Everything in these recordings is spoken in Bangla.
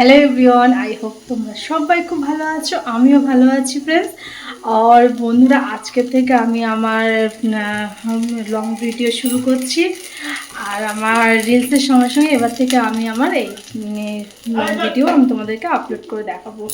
হ্যালো এভরিওয়ান আই হোপ তোমরা সবাই খুব ভালো আছো, আমিও ভালো আছি ফ্রেন্ডস আর বন্ধুরা, আজকে থেকে আমি আমার লং ভিডিও শুরু করছি। আর আমার রিলসের সঙ্গে সঙ্গে এবার থেকে আমি আমার এই লং ভিডিও আমি তোমাদেরকে আপলোড করে দেখাবো।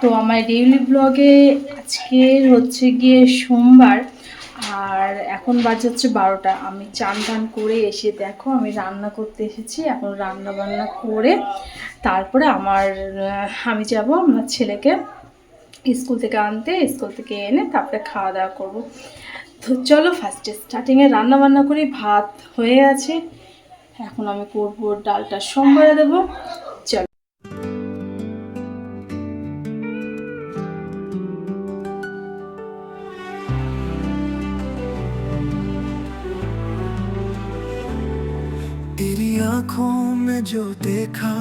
তো আমার ডেইলি ব্লগে আজকে হচ্ছে গিয়ে সোমবার, আর এখন বাজে হচ্ছে বারোটা। আমি চান টান করে এসে দেখো, আমি রান্না করতে এসেছি, এখন রান্না বান্না করে তারপরে আমার আহ, আমি যাব আমার ছেলেকে স্কুল থেকে আনতে স্কুল থেকে এনে তারপরে খাওয়া দাওয়া করবো তো চলো ফার্স্টে স্টার্টিংয়ে রান্না বান্না করি ভাত হয়ে আছে এখন আমি করবো ডালটা সোমবারে দেবো চলো तेरी आंखों में जो देखा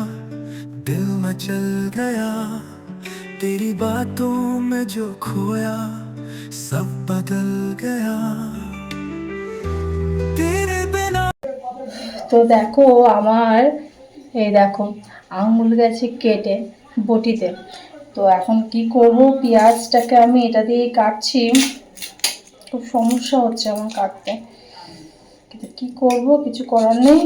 दिल में चल गया तेरी बातों में जो खोया सब बदल गया तेरे बिना তো দেখো আমার এই দেখো আঙুল গেছে কেটে বটিতে তো এখন কি করব পেঁয়াজটাকে আমি এটা দিয়ে কাটছি খুব সমস্যা হচ্ছে আমার কাটতে কিন্তু কি করব কিছু করার নেই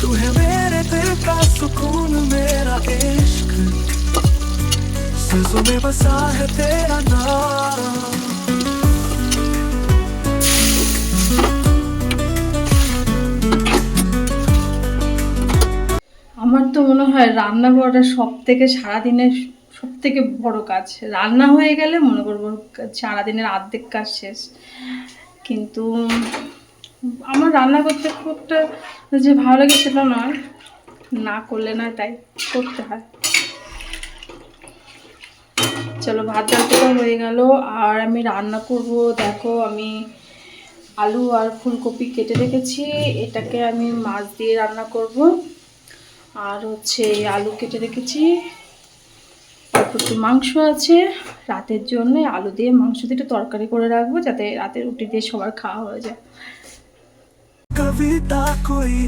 तू है मेरे दिल का सुकून मेरा इश्क सांसों में बसा है तेरा नाम আমার তো মনে হয় রান্না করাটা সব থেকে সারাদিনের সব থেকে বড় কাজ রান্না হয়ে গেলে মনে করবো সারাদিনের অর্ধেক কাজ শেষ কিন্তু আমার রান্না করতে খুব একটা যে ভালো লাগে সেটা নয়। না করলে না তাই করতে হয়। চলো, ভাত ডালটা হয়ে গেল। আর আমি রান্না করব, দেখো আমি আলু আর ফুলকপি কেটে রেখেছি। এটাকে আমি মাছ দিয়ে রান্না করব। আর হচ্ছে আলু কেটে রেখেছি। অল্প একটু মাংস আছে। রাতের জন্য আলু দিয়ে মাংস দিয়ে তরকারি করে রাখব, যাতে রাতের রুটি দিয়ে সবার খাওয়া হয়ে যায়। कविता कोई।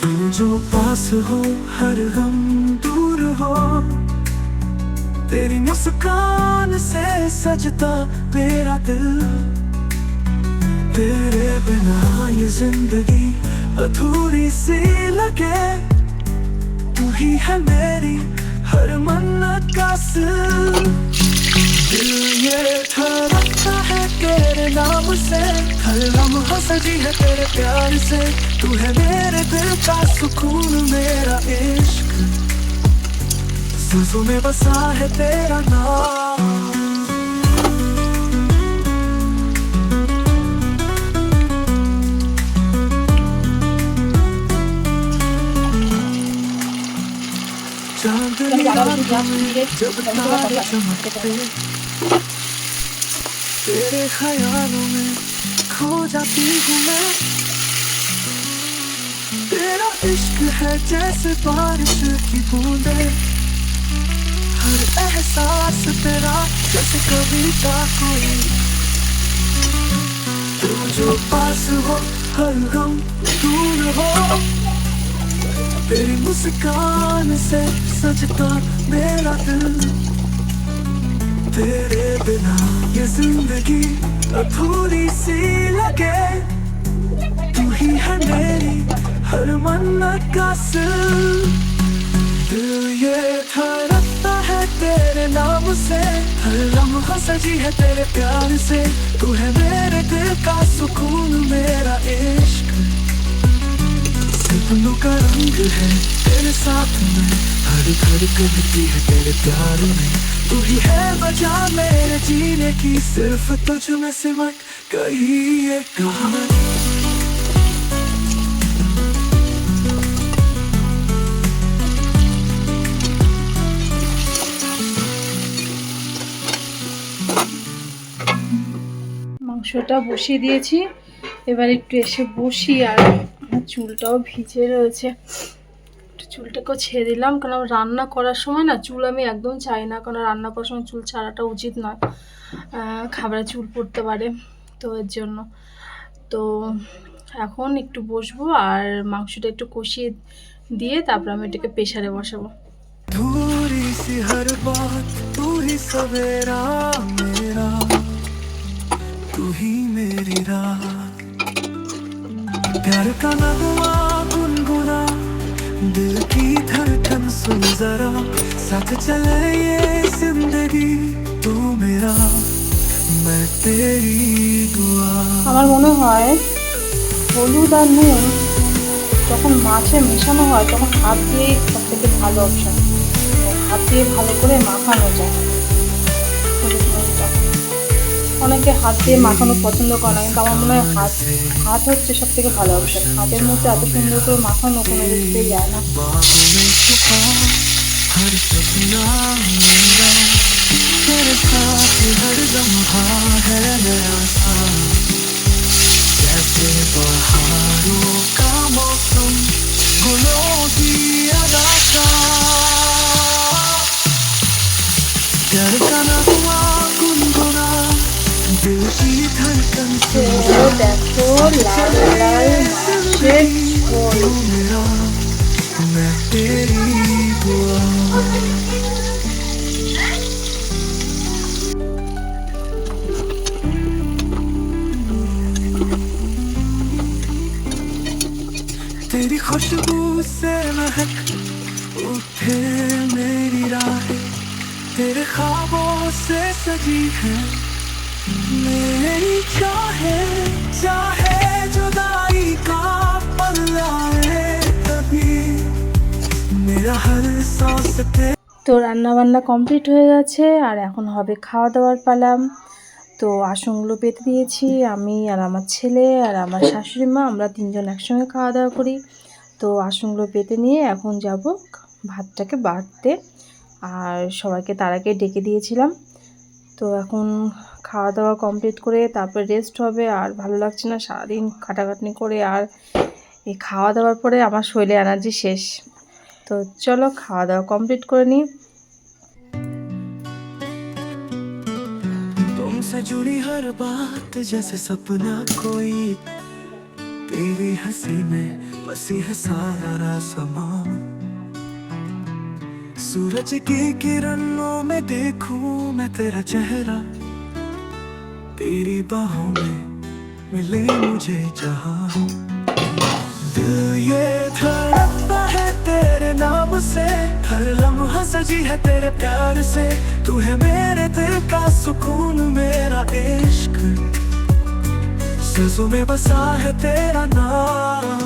तुम जो पास हो, हर गम दूर हो। तेरी मुस्कान से सजता मेरा दिल। तेरे बिना ये ज़िंदगी अधूरी सी लगे। तू ही है मेरी हर मन्नत का सिल। तेरे नाम से हर लम्हा सजी है तेरे प्यार से तू है मेरे दिल का सुकून मेरा इश्क सांसों में बसा है तेरा नाम चांदनी रात में जब तारे चमकते तेरे ख्यालों में खो जाती हूँ मैं तेरा इश्क है जैसे बारिश की बूंदे हर एहसास तेरा जैसे कविता कोई तुम जो पास हो हर गम दूर हो तेरी मुस्कान से सजता मेरा दिल तेरे बिना ये जिंदगी अधूरी सी लगे तू ही है मेरी हर मन्नत का सिल दिल ये धड़कता है तेरे नाम से हर लम्हा सजी है तेरे प्यार से तू है मेरे दिल का सुकून मेरा इश्क सपनों का रंग है, तेरे साथ में। हर घर कहती है, तेरे प्यार में। तू ही है वजह मेरे जीने की, सिर्फ़ तुझ में सिमट कही ये कहानी। মাংসটা বসিয়ে দিয়েছি। এবার একটু এসে বসি আর চুলটাও ভিজে রয়েছে। চুলটাকেও ছেড়ে দিলাম, কারণ রান্না করার সময় না চুল আমি একদম চাই না, কারণ রান্না করার সময় চুল ছাড়াটা উচিত নয়। খাবারে চুল পড়তে পারে তো এর জন্য। তো এখন একটু বসবো আর মাংসটা একটু কষিয়ে দিয়ে তারপর আমি এটাকে প্রেশারে বসাবো। তুই মেরি রাত। प्यार का नगमा गुनगुना दिल की धड़कन सुन जरा साथ चले ये जिंदगी तू मेरा मैं तेरी दुआ আমার মনে হয় হলুদ আর নুন যখন মাছে মেশানো হয় তখন হাত দিয়েই সব থেকে ভালো অপশান হাত দিয়ে ভালো করে মাখানো যায় হলুদ নুনটা অনেকে হাত দিয়ে মাখানো পছন্দ করে না কিন্তু আমার মনে হয় হাত হাত হচ্ছে সব থেকে ভালো অপশান হাতের মধ্যে এত সুন্দর করে মাখানো কোনো কিছুতেই যায় না बाहों में छुपा हर सपना मेरा तेरे साथ हर लम्हा है नया सा जैसे बहारों का मौसम गुलों की তো দেখো লাল লাল মাছের ঝোল तू मेरा मैं तेरी दुआ तेरी खुशबू से महक उठे मेरी राहें तेरे ख्वाबों से सजी है मेरी चाहे चाहे जुदाई का पल आए तभी मेरा हर सांस तेरे তো রান্না বান্না কমপ্লিট হয়ে গেছে আর এখন হবে খাওয়া দাওয়ার পালাম তো আসনগুলো পেতে দিয়েছি আমি আর আমার ছেলে আর আমার শাশুড়ি মা আমরা তিনজন একসঙ্গে খাওয়া দাওয়া করি তো আসনগুলো পেতে নিয়ে এখন যাব ভাতটাকে বাড়তে আর সবাইকে তার আগে ডেকে দিয়েছিলাম তো এখন খাওয়া দাওয়া কমপ্লিট করে তারপর রেস্ট হবে আর ভালো লাগছে না সারাদিন খাটাখাটনি করে আর এই খাওয়া দাওয়ার পরে আমার শরীরে এনার্জি শেষ তো চলো খাওয়া দাওয়া কমপ্লিট করে নিই तुमसे जुड़ी हर बात जैसे सपना कोई तेरी हंसी में बसी है सारा समा सूरज की किरणों में देखूं मैं तेरा चेहरा तेरी बाहों में मिले मुझे जहा। दिल ये धड़कता है तेरे नाम से, हर लम्हा सजी है तेरे प्यार से। तू है मेरे दिल का सुकून, मेरा इश्क। सजों में बसा है तेरा नाम।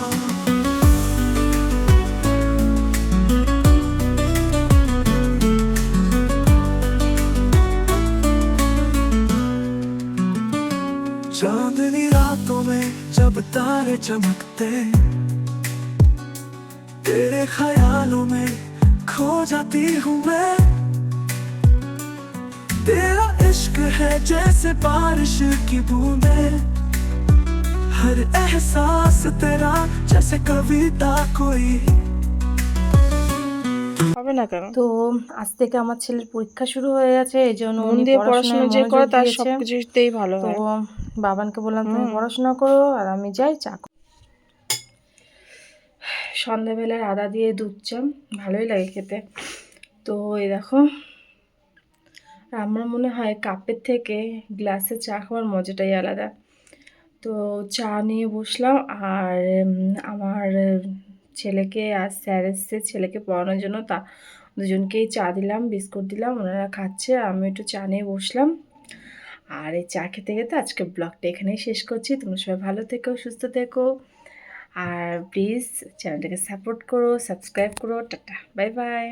जब तारे चमकते तेरे ख्यालों में खो जाती हूँ मैं तेरा इश्क है जैसे बारिश की बूंदे हर एहसास तेरा जैसे कविता कोई হবে না কেন তো আজ থেকে আমার ছেলের পরীক্ষা শুরু হয়ে গেছে এই জন্য মন উনি দিয়ে পড়াশোনায় পড়াশোনা যে মনোযোগ করে তার দিয়েছে। সবকিছুতেই ভালো তো হয় বাবানকে বললাম তুমি পড়াশোনা করো আর আমি যাই চা করতে। সন্ধ্যাবেলার আদা দিয়ে দুধ চা ভালোই লাগে খেতে। তো এই দেখো আর আমার মনে হয় কাপের থেকে গ্লাসে চা খাওয়ার মজাটাই আলাদা। তো চা নিয়ে বসলাম আর আমার ছেলেকে আর স্যার এসছে ছেলেকে পড়ানোর জন্য। তা দুজনকেই চা দিলাম বিস্কুট দিলাম ওনারা খাচ্ছে আমি একটু চা নিয়ে বসলাম। আর এই চা খেতে খেতে আজকে ব্লগটা এখানেই শেষ করছি। তোমরা সবাই ভালো থেকো, সুস্থ থেকো। আর প্লিজ চ্যানেলটাকে সাপোর্ট করো সাবস্ক্রাইব করো। Tata bye bye